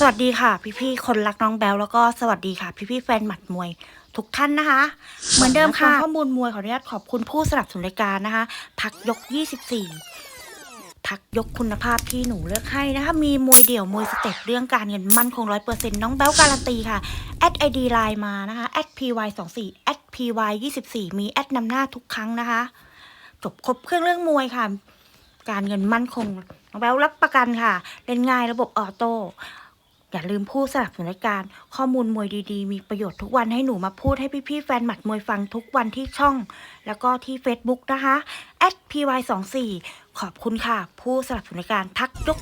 สวัสดีค่ะ พี่ๆคนรักน้องแบลแล้วก็สวัสดีค่ะ พี่ๆแฟนหมัดมวยทุกท่านนะคะ เหมือนเดิมค่ะข้อมูลมวยขออนุญาตขอบคุณผู้สนับสนุนรายการนะคะทักยก 24ทักยกคุณภาพที่หนูเลือกให้นะคะ มีมวยเดี่ยวมวยสเต็ปเรื่องการเงินมั่นคงร้อยเปอร์เซ็นต์น้องแบลการันตีค่ะแอดไอดีไลน์มานะคะแอด py 2 4แอด py 24มีแอดนำหน้าทุกครั้งนะคะ จบครบเครื่องเรื่องมวยค่ะ การเงินมั่นคงน้องแบลรับประกันค่ะ เล่นง่ายระบบออโต้ อย่าลืมพูดสนับสนุนการข้อมูลมวยดีๆ มีประโยชน์ทุกวันให้หนูมาพูดให้พี่ๆแฟนหมัดมวยฟังทุกวันที่ช่อง แล้วก็ที่ Facebook นะคะ @py24 ขอบคุณค่ะ ผู้สนับสนุนการทักยก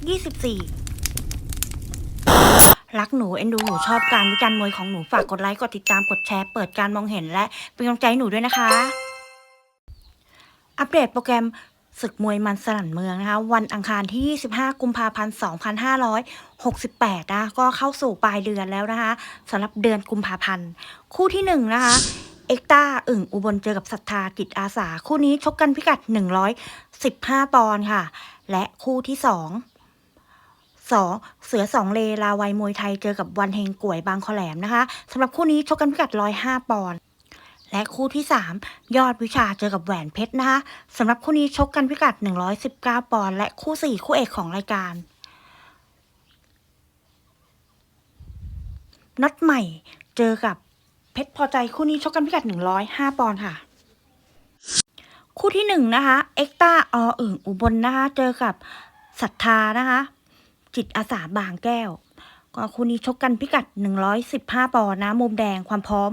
24รักหนูเอ็นดูหนูชอบการวิจารณ์มวยของหนูฝากกดไลค์กดติดตามกดแชร์เปิดการมองเห็นและเป็นกำลังใจหนูด้วยนะคะ อัปเดตโปรแกรม ศึกมวยมันสนั่นเมืองนะคะวันอังคารที่ 25 กุมภาพันธ์ 2568 นะก็เข้าสู่ปลายเดือนแล้วนะคะสำหรับเดือนกุมภาพันธ์ คู่ที่ 1 นะคะเอ็กตาอึ่งอุบลเจอกับศรัทธากิจอาสา คู่นี้ชกกันพิกัด 115 ปอนด์ค่ะ และคู่ที่2สองเสือสองเลลาวัยมวยไทยเจอกับวันเฮงก่วยบางขอแหลมนะคะสำหรับคู่นี้ชกกันพิกัด 105 ปอนด์ และคู่ที่ 3 ยอดวิชาเจอกับแหวนเพชรนะคะสำหรับคู่นี้ชกกันพิกัด 119 ปอนด์และคู่ 4 คู่เอกของรายการนัดใหม่เจอกับเพชรพอใจคู่นี้ชกกันพิกัด 105 ปอนด์ค่ะ คู่ที่ 1 นะคะ เอ็กตาออึ่งอุบลนะคะ เจอกับศรัทธานะคะ จิตอาสาบางแก้ว ก็คู่นี้ชกกันพิกัด 115 ปอนด์นะ มุมแดงความพร้อม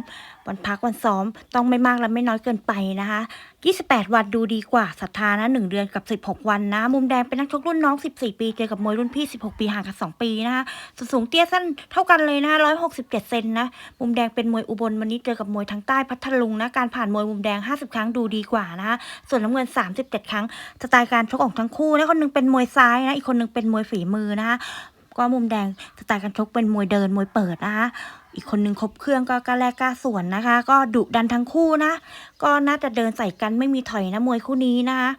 วันพักวันซ้อมต้องไม่มากและไม่น้อยเกินไปนะคะ 28 วันดูดีกว่าศรัทธานะ 1 เดือนกับ 16 วันนะ มุมแดงเป็นนักชกรุ่นน้อง 14 ปี เจอกับมวยรุ่นพี่ 16 ปีห่างกัน 2 ปีนะคะส่วนสูงเตี้ยสั้นเท่ากันเลยนะคะ167 เซนนะ มุมแดงเป็นมวยอุบลวันนี้เจอกับมวยทางใต้พัทลุงนะ การผ่านมวยมุมแดง 50 ครั้งดูดีกว่านะคะ ส่วนน้ำเงิน 37 ครั้งสไตล์การชกของทั้งคู่นะคนหนึงเป็นมวยซ้ายนะ อีกคนนึงเป็นมวยฝีมือนะคะ ก็มุมแดงสไตล์การชกเป็นมวยเดินมวยเปิดนะคะ อีกคนนึงครบเครื่องก็กล้าแลกกล้าสวนนะคะ ก็ดุดันทั้งคู่นะ ก็น่าจะเดินใส่กันไม่มีถอยนะมวยคู่นี้นะคะ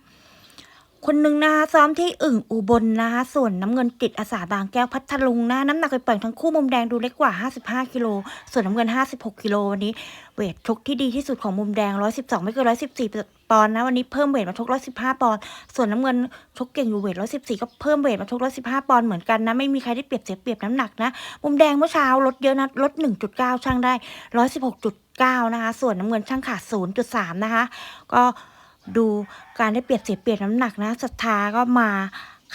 คนหนึ่งนะคะซ้อมที่อึ่งอุบลนะคะส่วนน้ำเงินจิตอาสาบางแก้วพัทลุงนะน้ำหนักไปปล่อยทั้งคู่มุมแดงดูเล็กกว่า 55กิโลส่วนน้ำเงิน 56กิโลวันนี้เวทชกที่ดีที่สุดของมุมแดง 112 ไม่เกิน114 ปอนด์นะวันนี้เพิ่มเวทมาชก115 ปอนด์ส่วนน้ำเงินชกเก่งอยู่เวท114 ก็เพิ่มเวทมาชก115 ปอนด์เหมือนกันนะไม่มีใครได้เปรียบเสียเปรียบน้ำหนักนะมุมแดงเมื่อเช้าลดเยอะนะลด 1.9 ช่างได้ 116.9 นะคะส่วนน้ำเงินช่างขาด 0.3 นะคะก็ ดูการได้เปรียบเสียเปรียบน้ำหนักนะศรัทธาก็มา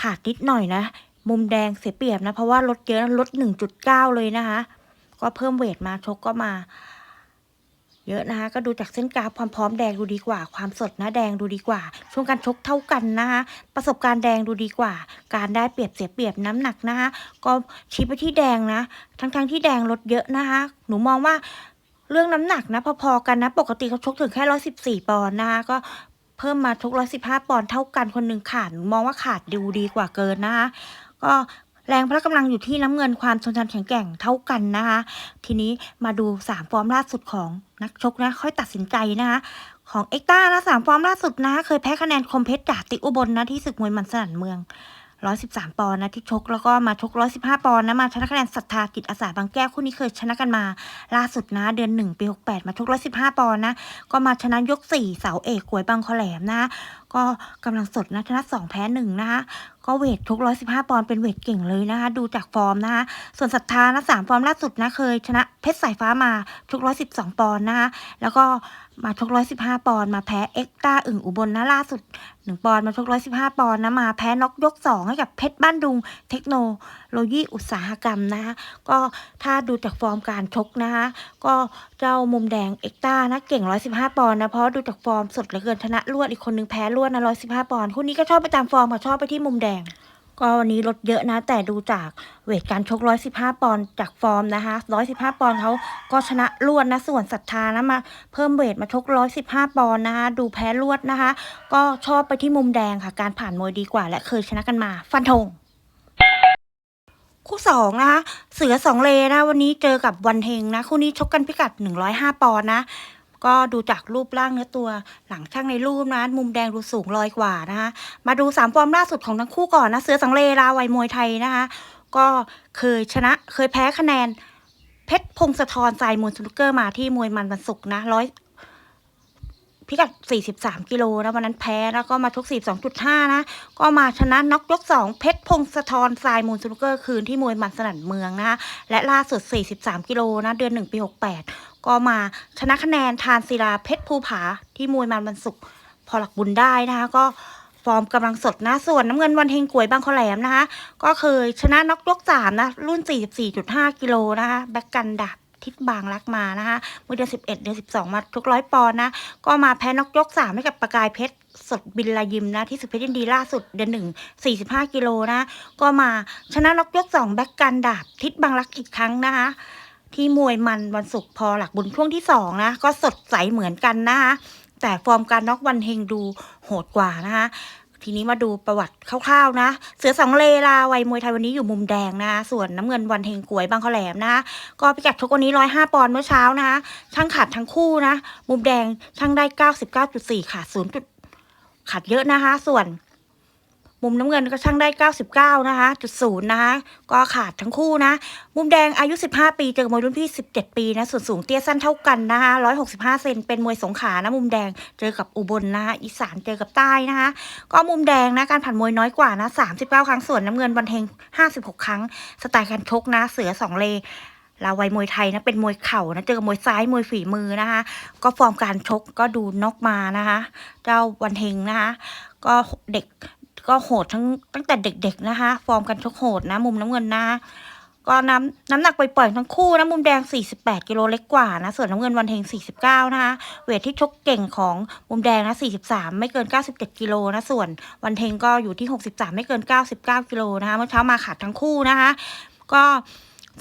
ขาดนิดหน่อยนะ มุมแดงเสียเปรียบนะ เพราะว่าลดเยอะนะลด 1.9 เลยนะคะ ก็เพิ่มเวทมาชกก็มา เยอะนะคะ ก็ดูจากเส้นกราฟความพร้อมแดงดูดีกว่า ความสดนะแดงดูดีกว่า ช่วงการชกเท่ากันนะคะ ประสบการณ์แดงดูดีกว่า การได้เปรียบเสียเปรียบน้ำหนักนะคะ ก็ชี้ไปที่แดงนะ ทั้งๆที่แดงลดเยอะนะคะ หนูมองว่าเรื่องน้ำหนักนะพอๆกันนะ ปกติเขาชกถึงแค่ร้อยสิบสี่ปอนด์นะคะก็ เพิ่มมาทุกร้อยสิบห้าปอนด์เท่ากันคนหนึ่งขาดมองว่าขาดดูดีกว่าเกินนะคะ ก็แรงพละกำลังอยู่ที่น้ำเงินความชนชันแข็งแกร่งเท่ากันนะคะ ทีนี้มาดูสามฟอร์มล่าสุดของนักชกนะ ค่อยตัดสินใจนะคะของเอ็กต้านะสามฟอร์มล่าสุดนะ เคยแพ้คะแนนคมเพชรจากติอุบลนะที่ศึกมวยมันสนั่นเมือง 113 ปอนด์นะที่ชกแล้วก็มาชก 115 ปอนด์นะมาชนะคะแนนศรัทธากิจอาสาบางแก้วคู่นี้เคยชนะกันมา ล่าสุดนะเดือน 1 ปี 68 มาชก 115 ปอนด์นะก็มาชนะยก 4 เสาเอกกวยบางคอแหลมนะก็กำลังสดนะชนะ 2 แพ้1นะคะก็เวทชก 115 ปอนด์เป็นเวทเก่งเลยนะคะดูจากฟอร์มนะคะส่วนศรัทธานะสามฟอร์มล่าสุดนะเคยชนะเพชรสายฟ้ามาชก 112 ปอนด์นะคะแล้วก็ มาชก115ปอนด์มาแพ้เอ็กต้าอึ่งอุบลนะล่าสุด1ปอนด์มาชก115ปอนด์นะมาแพ้น็อกยก2ให้กับเพชรบ้านดุง เทคโนโลยีอุตสาหกรรมนะคะก็ถ้าดูจากฟอร์มการชกนะคะก็เจ้ามุมแดงเอ็กต้านะเก่ง115ปอนด์นะเพราะดูจากฟอร์มสดเหลือเกินชนะรวดอีกคนนึงแพ้รวดนะ115ปอนด์คู่นี้ก็ชอบไปตามฟอร์มค่ะชอบไปที่มุมแดง ก็วันนี้ลดเยอะนะ แต่ดูจากเวทการชก 115 ปอนด์จากฟอร์มนะคะ 115 ปอนด์เขาก็ชนะรวดนะ ส่วนศรัทธานะมาเพิ่มเวทมาชก 115 ปอนด์นะคะ ดูแพ้รวดนะคะ ก็ชอบไปที่มุมแดงค่ะ การผ่านมวยดีกว่า และเคยชนะกันมา ฟันธงคู่สองนะคะ เสือสองเลนะ วันนี้เจอกับวันเฮงนะ คู่นี้ชกกันพิกัด 105 ปอนด์นะ ก็ดูจากรูปร่างเนื้อตัวหลังช่างในรูปนะมุมแดงดูสูงลอยกว่านะคะมาดูสามฟอร์มล่าสุดของทั้งคู่ก่อนนะเสือสังเลลาวัยมวยไทยนะคะก็เคยชนะเคยแพ้คะแนน เพชรพงศธรทรายมวยสนุกเกอร์มาที่มวยมันวันศุกร์นะร้อยพิกัด 43 กิโลนะวันนั้นแพ้แล้วก็มาชก42.5 นะ ก็มาชนะน็อกยก 2 เพชรพงศธรทรายมูลสนุกเกอร์คืนที่มวยมันสนั่นเมืองนะคะและล่าสุด 43 กิโลนะ เดือน 1 ปี 68 ก็มาชนะคะแนนทานศิลาเพชรภูผาที่มวยมันวันศุกร์พอหลักบุญได้นะคะ ก็ฟอร์มกำลังสดนะ ส่วนน้ำเงินวันเฮงกวยบางขอแหลมนะคะ ก็เคยชนะน็อกยก3นะ รุ่น 44.5 กิโลนะคะ แบ็กกันดาบทิศบางรักมานะคะเมื่อเดือน11 เดือน12 มาทุกร้อยปอนนะ ก็มาแพ้นกยกสามให้กับประกายเพชรสดบินลายิมนะ ที่สุดเพชรยินดีล่าสุดเดือนหนึ่งสี่สิบห้ากิโลนะ ก็มาชนะนกยกสองแบ็กกันดาบทิศบางรักอีกครั้งนะคะ ที่มวยมันวันศุกร์พอหลักบุญช่วงที่สองนะก็สดใสเหมือนกันนะคะแต่ฟอร์มการน็อกวันเฮงดูโหดกว่านะคะทีนี้มาดูประวัติคร่าวๆนะ เสือสองเลลาวัยมวยไทยวันนี้อยู่มุมแดงนะส่วนน้ำเงินวันเฮงกวยบางขแหลมนะก็พิกัดชกวันนี้ร้อยห้าปอนด์เมื่อเช้านะช่างขาดทั้งคู่นะ มุมแดงช่างได้เก้าสิบเก้าจุดสี่ขาดศูนย์จุดขาดเยอะนะคะ ส่วน มุมน้ำเงินก็ช่างได้เก้าสิบเก้านะคะจุดศูนย์นะคะ ก็ขาดทั้งคู่นะ มุมแดงอายุสิบห้าปี เจอกับมวยรุ่นพี่สิบเจ็ดปีนะ ส่วนสูงเตี้ยสั้นเท่ากันนะคะร้อยหกสิบห้าเซน เป็นมวยสงขานะ มุมแดง เจอกับอุบลนะคะอีสานเจอกับใต้นะคะ ก็มุมแดงนะ การผ่านมวยน้อยกว่านะสามสิบเก้าครั้ง ส่วนน้ำเงินวันเฮงห้าสิบหกครั้ง สไตล์การชกนะ เสือสองเลลาวัยมวยไทยนะเป็นมวยเข่านะเจอกับมวยซ้ายมวยฝีมือนะคะ ก็ฟอร์มการชกก็ดูนอกมานะคะ เจ้าวันเฮงนะคะ ก็เด็ก ก็โหดทั้งตั้งแต่เด็กๆนะคะ ฟอร์มการชกโหดนะ มุมน้ำเงินนะ ก็น้ำน้ำหนักไปปล่อยๆทั้งคู่นะ มุมแดง 48 กิโลเล็กกว่านะ ส่วนน้ำเงินวันเทง 49 นะคะ เวทที่ชกเก่งของมุมแดงนะ 43 ไม่เกิน 97 กิโลนะ ส่วนวันเทงก็อยู่ที่ 63 ไม่เกิน 99 กิโลนะคะ เมื่อเช้ามาขาดทั้งคู่นะคะ ก็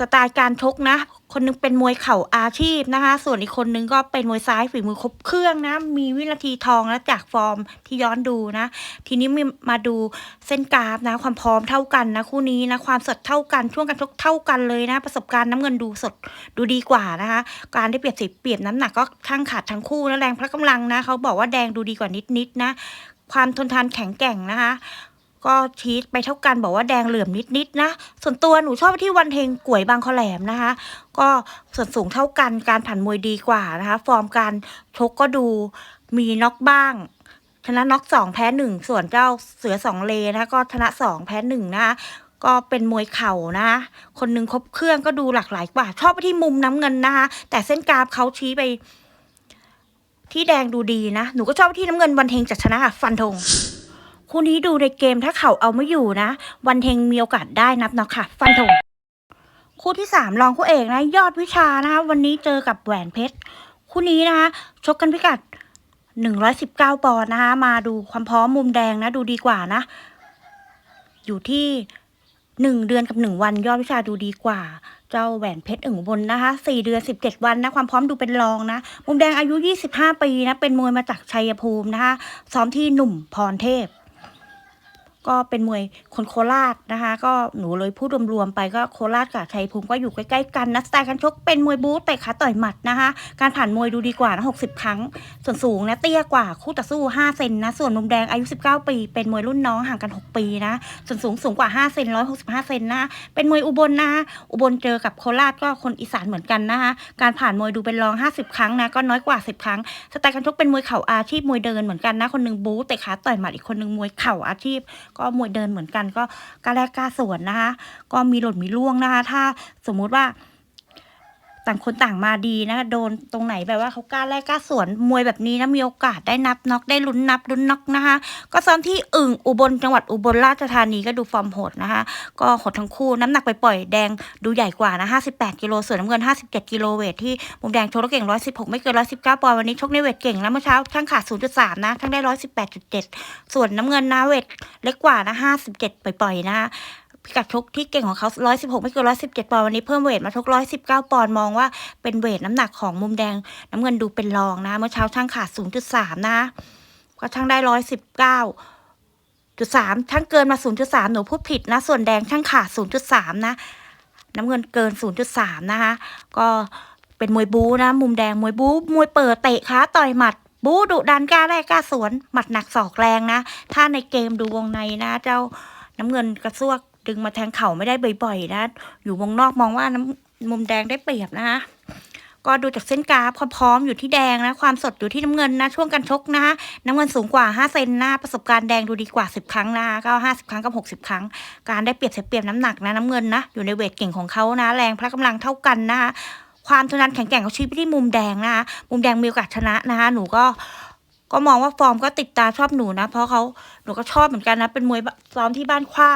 สไตล์การชกนะ คนนึงเป็นมวยเข่าอาชีพนะคะ ส่วนอีกคนนึงก็เป็นมวยซ้ายฝีมือครบเครื่องนะ มีวินาทีทองและจากฟอร์มที่ย้อนดูนะ ทีนี้มาดูเส้นกราฟนะ ความพร้อมเท่ากันนะคู่นี้นะความสดเท่ากันช่วงการชกเท่ากันเลยนะ ประสบการณ์น้ำเงินดูสดดูดีกว่านะคะ การได้เปรียบเสียเปรียบน้ำหนักก็ข้างขาดทั้งคู่นะแรงพละกำลังนะเขาบอกว่าแดงดูดีกว่านิดๆนะความทนทานแข็งแกร่งนะคะ ก็ชี้ไปเท่ากันบอกว่าแดงเหลื่อมนิดๆนะส่วนตัวหนูชอบที่วันเฮงกวยบางขอแหลมนะคะ ก็ส่วนสูงเท่ากันการผ่านมวยดีกว่านะคะ ฟอร์มการชกก็ดูมีน็อกบ้างชนะน็อกสองแพ้หนึ่งส่วนเจ้าเสือสองเลนะคะก็ชนะสองแพ้หนึ่งนะคะก็เป็นมวยเข่านะ คนหนึ่งครบเครื่องก็ดูหลากหลายกว่า ชอบไปที่มุมน้ำเงินนะคะ แต่เส้นกราฟเขาชี้ไป ที่แดงดูดีนะ หนูก็ชอบที่น้ำเงินวันเฮงจะชนะค่ะฟันธง คู่นี้ดูในเกมถ้าเขาเอาไม่อยู่นะ วันเฮงมีโอกาสได้นับน็อกค่ะ ฟันธงคู่ที่สามรองคู่เอกนะ ยอดวิชานะคะวันนี้เจอกับแหวนเพชรคู่นี้นะคะชกกันพิกัดหนึ่งร้อยสิบเก้าปอนด์นะคะมาดูความพร้อมมุมแดงนะ ดูดีกว่านะ อยู่ที่หนึ่งเดือนกับหนึ่งวัน ยอดวิชาดูดีกว่า เจ้าแหวนเพชรอึ่งอุบนนะคะสี่เดือนสิบเจ็ดวันนะ ความพร้อมดูเป็นรองนะ มุมแดงอายุยี่สิบห้าปีนะ เป็นมวยมาจากชัยภูมินะคะซ้อมที่หนุ่มพรเทพ ก็เป็นมวยคนโคราชนะคะ ก็หนูเลยพูดรวมๆไปก็โคราชกับชัยภูมิก็อยู่ใกล้ๆกันนะสไตล์การชกเป็นมวยบู๊เตะขาต่อยหมัดนะคะ การผ่านมวยดูดีกว่านะหกสิบครั้ง ส่วนสูงนะเตี้ยกว่าคู่ต่อสู้ห้าเซนนะ ส่วนมุมแดงอายุสิบเก้าปี เป็นมวยรุ่นน้องห่างกันหกปีนะ ส่วนสูงสูงกว่าห้าเซนร้อยหกสิบห้าเซนนะ เป็นมวยอุบลนะคะอุบลเจอกับโคราชก็คนอีสานเหมือนกันนะคะ การผ่านมวยดูเป็นรองห้าสิบครั้งนะก็น้อยกว่าสิบครั้ง สไตล์การชกเป็นมวยเข่าอาชีพมวยเดินเหมือนกันนะ คนหนึ่งบู๊เตะขาต่อยหมัดอีกคนหนึ่งมวยเข่าอาชีพก็มวยเดินเหมือนกันก็กล้าแลกกล้าสวนนะคะ ก็มีหล่นมีล่วงนะคะ ถ้าสมมุติว่า ต่างคนต่างมาดีนะคะ โดนตรงไหนแบบว่าเขากล้าแลกกล้าสวนมวยแบบนี้นะมีโอกาสได้นับน็อกได้ลุ้นนับลุ้นน็อกนะคะ ก็ซ้อมที่อึ่งอุบลจังหวัดอุบลราชธานีก็ดูฟอร์มโหดนะคะ ก็โหดทั้งคู่น้ำหนักไปปล่อยแดงดูใหญ่กว่านะ58กิโลส่วนน้ำเงิน 57กิโลเวทที่มุมแดงโชกแล้วเก่ง 116 ไม่เกิน 119ปอนด์วันนี้ชกในเวทเก่งแล้วเมื่อเช้าช่างขาด 0.3 นะช่างได้ 118.7 ส่วนน้ำเงินนะเวทเล็กกว่านะ57ปล่อยๆนะคะ พิกัดชกที่เก่งของเขา 116 ไม่เกิน 117 ปอนด์ วันนี้เพิ่มเวทมาชก 119 ปอนด์ มองว่าเป็นเวทน้ำหนักของมุมแดง น้ำเงินดูเป็นรองนะ เมื่อเช้าช่างขาด 0.3 นะ ก็ช่างได้ 119จุดสามช่างเกินมา 0.3 หนูพูดผิดนะ ส่วนแดงช่างขาด 0.3 นะ น้ำเงินเกิน 0.3 นะคะ ก็เป็นมวยบู๊นะ มุมแดงมวยบู๊มวยเปิดเตะขาต่อยหมัด บู๊ดุดันกล้าแรกกล้าสวน หมัดหนักศอกแรงนะ ถ้าในเกมดูวงในนะ เจ้าน้ำเงินกระซวก ดึงมาแทงเข่าไม่ได้บ่อยๆนะ อยู่วงนอกมองว่าน้ำมุมแดงได้เปรียบนะคะก็ดูจากเส้นกราฟความพร้อมอยู่ที่แดงนะ ความสดอยู่ที่น้ำเงินนะ ช่วงการชกนะคะน้ำเงินสูงกว่า 5 เซนนะประสบการณ์แดงดูดีกว่า 10 ครั้งนะก็50 ครั้งกับ 60 ครั้ง การได้เปรียบเสียเปรียบน้ำหนักนะ น้ำเงินนะ อยู่ในเวทเก่งของเขานะ แรงพละกำลังเท่ากันนะคะความชนะแข็งแกร่งเขาชี้ไปที่มุมแดงนะคะมุมแดงมีโอกาสชนะนะคะหนูก็ ก็มองว่าฟอร์มก็ติดตาชอบหนูนะ เพราะเขาหนูก็ชอบเหมือนกันนะ เป็นมวยซ้อมที่บ้านขว้า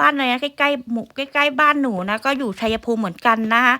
บ้านอะไรนะใกล้ๆหมู่ใกล้ ๆ บ้านหนูนะ ก็อยู่ชัยภูมิเหมือนกันนะคะ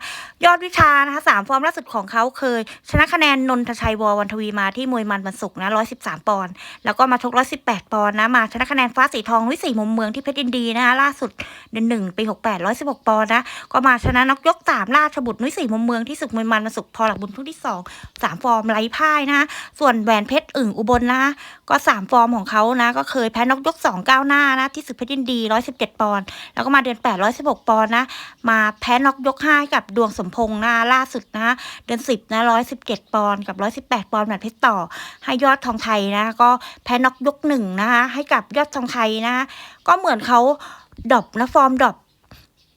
ยอดวิชานะคะสามฟอร์มล่าสุดของเขาเคย ชนะคะแนนนนทชัยวอวันทวีมาที่มวยมันบรรสุกนะร้อยสิบสามปอนด์แล้วก็มาชกร้อยสิบแปดปอนด์นะมาชนะคะแนนฟ้าสีทองวิสีมุมเมืองที่เพชรยินดีนะคะล่าสุดเดือนหนึ่งปีหกแปดร้อยสิบหกปอนด์นะก็มาชนะนกยกสามราชบุตรนุ้ยสีมุมเมืองที่ศึกมวยมันบรรสุกพอหลักบุญทุกที่สองสามฟอร์มไร้พ่ายนะคะส่วนแหวนเพชรอึ่งอุบลนะ ก็สามฟอร์มของเขานะ ก็เคยแพ้นกยกสองก้าวหน้านะ ที่ศึกเพชรยินดีร้อยสิบเจ็ดปอนด์แล้วก็มาเดือนแปดร้อยสิบหกปอนด์นะ มาแพ้นกยกห้ากับดวงสมพงษ์นะล่าสุดนะ เดือนสิบนะร้อยสิบเจ็ดปอนด์กับร้อยสิบแปดปอนด์แบบเพชรต่อ ให้ยอดทองไทยนะ ก็แพ้นกยกหนึ่งนะคะให้กับยอดทองไทยนะ ก็เหมือนเขาดรอปนะฟอร์มดรอป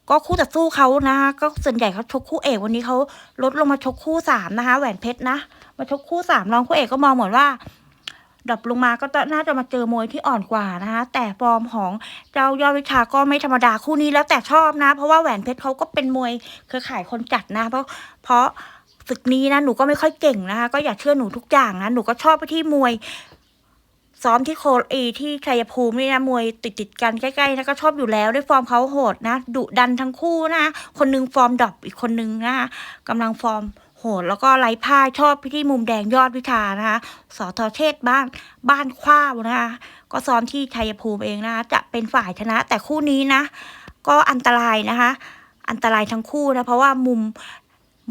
ก็คู่ต่อสู้เขานะคะก็ส่วนใหญ่เขาชกคู่เอกวันนี้เขาลดลงมาชกคู่สามนะคะ แหวนเพชรนะ มาชกคู่สามรองคู่เอกก็มองเหมือนว่า ดรอปลงมาก็น่าจะมาเจอมวยที่อ่อนกว่านะคะ แต่ฟอร์มของเจ้ายอดวิชาก็ไม่ธรรมดาคู่นี้แล้วแต่ชอบนะ เพราะว่าแหวนเพชรเขาก็เป็นมวยเครือข่ายคนจัดนะ เพราะเพราะศึกนี้นะหนูก็ไม่ค่อยเก่งนะคะ ก็อย่าเชื่อหนูทุกอย่างนะหนูก็ชอบไปที่มวยซ้อมที่โคเอที่ชัยภูมินี่นะมวยติดติดกันใกล้ๆนะก็ชอบอยู่แล้วด้วยฟอร์มเขาโหดนะดุดันทั้งคู่นะ คนนึงฟอร์มดรอปอีกคนนึงนะคะกำลังฟอร์ม โหดแล้วก็ไร้พ่ายชอบพี่ที่มุมแดงยอดวิชานะคะสอทอเชษบ้านบ้านขว้าวนะคะก็ซ้อมที่ชัยภูมิเองนะคะจะเป็นฝ่ายชนะ แต่คู่นี้นะ ก็อันตรายนะคะ อันตรายทั้งคู่นะเพราะว่ามุม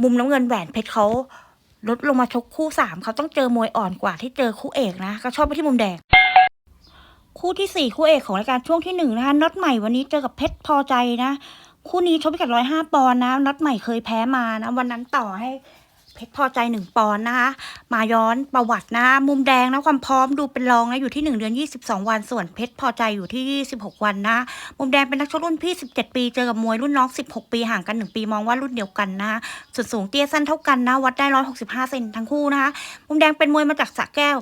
มุมน้ำเงินแหวนเพชรเขาลดลงมาชกคู่สามเขาต้องเจอมวยอ่อนกว่าที่เจอคู่เอกนะก็ชอบไปที่มุมแดงคู่ที่สี่คู่เอกของรายการช่วงที่หนึ่งนะคะน็อตใหม่วันนี้เจอกับเพชรพอใจนะ คู่นี้ชกพิกัดร้อยห้าปอนด์นะน็อตใหม่เคยแพ้มานะ วันนั้นต่อให้ เพชรพอใจหนึ่งปอนด์นะคะ มาย้อนประวัตินะ มุมแดงนะความพร้อมดูเป็นรองนะอยู่ที่หนึ่งเดือนยี่สิบสองวัน ส่วนเพชรพอใจอยู่ที่ยี่สิบหกวันนะ มุมแดงเป็นนักชกรุ่นพี่17ปีเจอกับมวยรุ่นน้อง16ปีห่างกัน1ปีมองว่ารุ่นเดียวกันนะคะส่วนสูงเตี้ยสั้นเท่ากันนะ วัดได้165เซนทั้งคู่นะคะ มุมแดงเป็นมวยมาจากสระแก้ว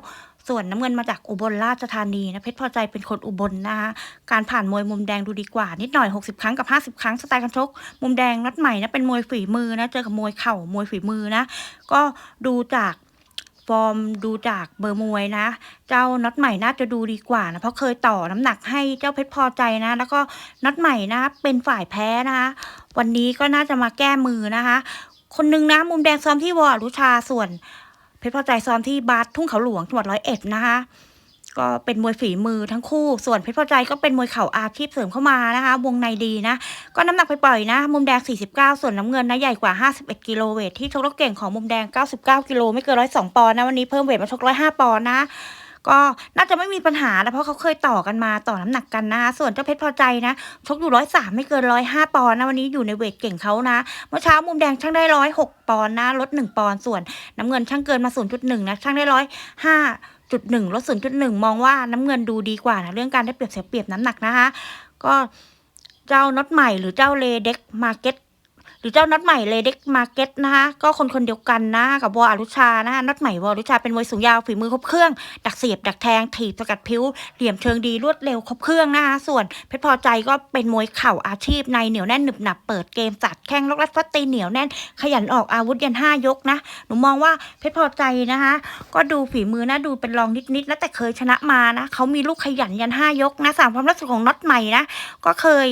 ส่วนน้ำเงินมาจากอุบลราชธานีนะเพชรพอใจเป็นคนอุบลนะคะการผ่านมวยมุมแดงดูดีกว่า นิดหน่อย 60 ครั้งกับ 50 ครั้งสไตล์การชก มุมแดงนัดใหม่นะเป็นมวยฝีมือนะเจอกับมวยเข่ามวยฝีมือนะ ก็ดูจากฟอร์มดูจากเบอร์มวยนะ เจ้าน็อตใหม่น่าจะดูดีกว่านะเพราะเคยต่อน้ำหนักให้เจ้าเพชรพอใจนะ แล้วก็น็อตใหม่นะเป็นฝ่ายแพ้นะคะวันนี้ก็น่าจะมาแก้มือนะคะ คนหนึงนะมุมแดงซ้อมที่วอรุชาส่วน เพชรพอใจซ้อมที่บาสทุ่งเขาหลวงจังหวัดร้อยเอ็ดนะคะ ก็เป็นมวยฝีมือทั้งคู่ ส่วนเพชรพอใจก็เป็นมวยเข่าอาชีพเสริมเข้ามานะคะ วงในดีนะ ก็น้ำหนักไปปล่อยๆนะ มุมแดง 49 ส่วนน้ำเงินนะใหญ่กว่า 51 กิโลเวทที่ชกรถเก่งของมุมแดง 99 กิโลไม่เกิน102ปอนด์นะวันนี้เพิ่มเวทมาชก105ปอนด์นะ ก็น่าจะไม่มีปัญหานะเพราะเขาเคยต่อกันมาต่อน้ำหนักกันนะส่วนเจ้าเพชรพอใจนะชกอยู่ร้อยสามไม่เกินร้อยห้าปอนด์นะวันนี้อยู่ในเวทเก่งเขานะเมื่อเช้ามุมแดงช่างได้ร้อยหกปอนด์นะลดหนึ่งปอนด์ส่วนน้ำเงินช่างเกินมาศูนย์จุดหนึ่งนะช่างได้ร้อยห้าจุดหนึ่งลดศูนย์จุดหนึ่งมองว่าน้ำเงินดูดีกว่านะเรื่องการได้เปรียบเสียเปรียบน้ำหนักนะคะ ก็เจ้าน็อตใหม่หรือเจ้าเลเด็กมาร์เก็ต รือเจ้าน็อตใหม่เลเด็กมาร์เก็ตนะคะก็คนคนเดียวกันนะกับวออรุชานะคะน็อตใหม่วออรุชาเป็นมวยสูงยาวฝีมือครบเครื่อง ดักเสียบดักแทงถีบสกัดพิ้วเหลี่ยมเชิงดีรวดเร็วครบเครื่องนะคะส่วนเพชรพอใจก็เป็นมวยเข่าอาชีพในเหนียวแน่นหนึบหนับเปิดเกมจัดแข้งล็อกรัดฟัดตีเหนียวแน่น ขยันออกอาวุธยันห้ายกนะหนูมองว่าเพชรพอใจนะคะก็ดูฝีมือนะดูเป็นรองนิดๆนะแต่เคยชนะมานะเขามีลูกขยันยันห้ายกนะสามความล่าสุดของน็อตใหม่นะก็เคย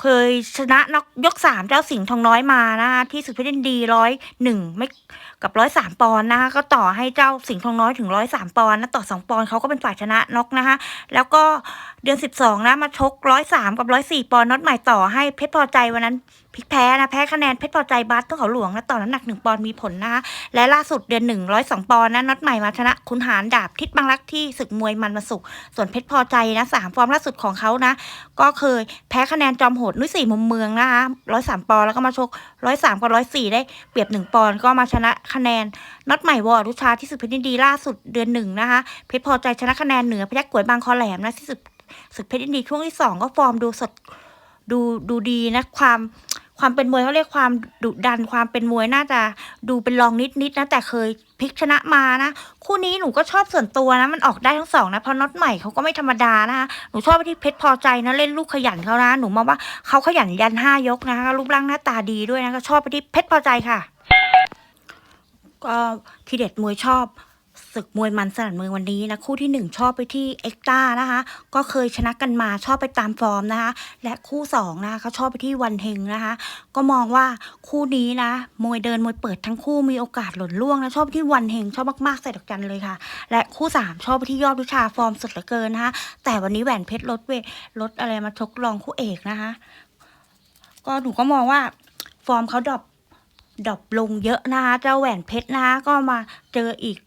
เคยชนะนกยกสามเจ้าสิงห์ทองน้อยมานะคะที่สุดเพชรยินดีร้อยหนึ่งไม่ กับร้อยสามปอนด์นะคะก็ต่อให้เจ้าสิงห์ทองน้อยถึงร้อยสามปอนด์นะต่อสองปอนด์เขาก็เป็นฝ่ายชนะน็อกนะคะแล้วก็เดือนสิบสองนะมาชกร้อยสามกับร้อยสี่ปอนด์น็อตใหม่ต่อให้เพชรพอใจวันนั้นพลิกแพ้นะแพ้คะแนนเพชรพอใจบัสต้องเขาหลวงนะต่อน้ำหนักหนึ่งปอนด์มีผลนะคะและล่าสุดเดือนหนึ่งร้อยสองปอนด์นะน็อตใหม่มาชนะคุณหารดาบทิศบางรักที่ศึกมวยมันมาสุกส่วนเพชรพอใจนะสามฟอร์มล่าสุดของเขานะ ก็เคยแพ้คะแนนจอมโหดนุ้ยสี่มุมเมืองนะคะร้อยสามปอนด์แล้วก็มาชกร้อยสามกับร้อยสี่ได้เปรียบหนึ่งปอนด์ก็มาชนะคะแนนน็อตใหม่วอรุชาที่สุดเพชรยินดีล่าสุดเดือนหนึ่งนะคะ เพชรพอใจชนะคะแนนเหนือพยักกวยบางคอแหลมนะที่สุดศึกเพชรยินดีช่วงที่สองก็ฟอร์มดูสดดูดูดีนะความความเป็นมวยเขาเรียกความดุดันความเป็นมวยน่าจะดูเป็นรองนิดนิดนะแต่เคยพลิกชนะมานะ คู่นี้หนูก็ชอบส่วนตัวนะ มันออกได้ทั้งสองนะเพราะน็อตใหม่เขาก็ไม่ธรรมดานะคะหนูชอบที่เพชรพอใจนะเล่นลูกขยันเขานะ หนูมองว่าเขาขยันยันห้ายกนะคะรูปร่างหน้าตาดีด้วยนะก็ชอบไปที่เพชรพอใจค่ะ ก็ทีเด็ดมวยชอบศึกมวยมันสนั่นเมืองวันนี้นะ คู่ที่หนึ่งชอบไปที่เอ็กต้านะคะ ก็เคยชนะกันมาชอบไปตามฟอร์มนะคะ และคู่สองนะคะเขาชอบไปที่วันเฮงนะคะ ก็มองว่าคู่นี้นะ มวยเดินมวยเปิดทั้งคู่มีโอกาสหล่นล่วงนะ ชอบไปที่วันเฮงชอบมากๆใส่ดอกจันเลยค่ะ และคู่สามชอบไปที่ยอดวิชาฟอร์มสุดเหลือเกินนะคะ แต่วันนี้แหวนเพชรลดเวลดอะไรมาชกรองคู่เอกนะคะ ก็หนูก็มองว่าฟอร์มเขาดรอป ดรอปลงเยอะนะคะเจ้าแหวนเพชรนะคะก็มาเจออีก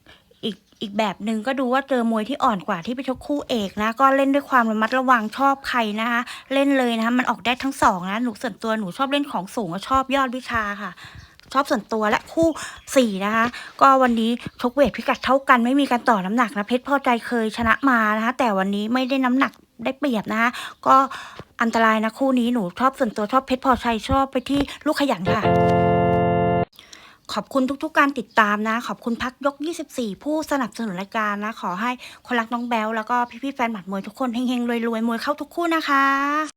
อีกอีกแบบหนึ่งก็ดูว่าเจอมวยที่อ่อนกว่าที่ไปชกคู่เอกนะ ก็เล่นด้วยความระมัดระวังชอบใครนะคะ เล่นเลยนะคะมันออกได้ทั้งสองนะหนูส่วนตัวหนูชอบเล่นของสูงก็ชอบยอดวิชาค่ะ ชอบส่วนตัวและคู่สี่นะคะ ก็วันนี้ชกเวทพิกัดเท่ากันไม่มีการต่อน้ำหนักนะเพชรพอใจเคยชนะมานะคะ แต่วันนี้ไม่ได้น้ำหนักได้เปรียบนะคะก็อันตรายนะคู่นี้หนูชอบส่วนตัวชอบเพชรพอใจชอบไปที่ลูกขยันค่ะ ขอบคุณทุกๆการติดตามนะ ขอบคุณพักยก 24 ผู้สนับสนุนรายการนะ ขอให้คนรักน้องแบลแล้วก็พี่ๆแฟนหมัดมวยทุกคนเฮงๆรวยๆมวยเข้าทุกคู่นะคะ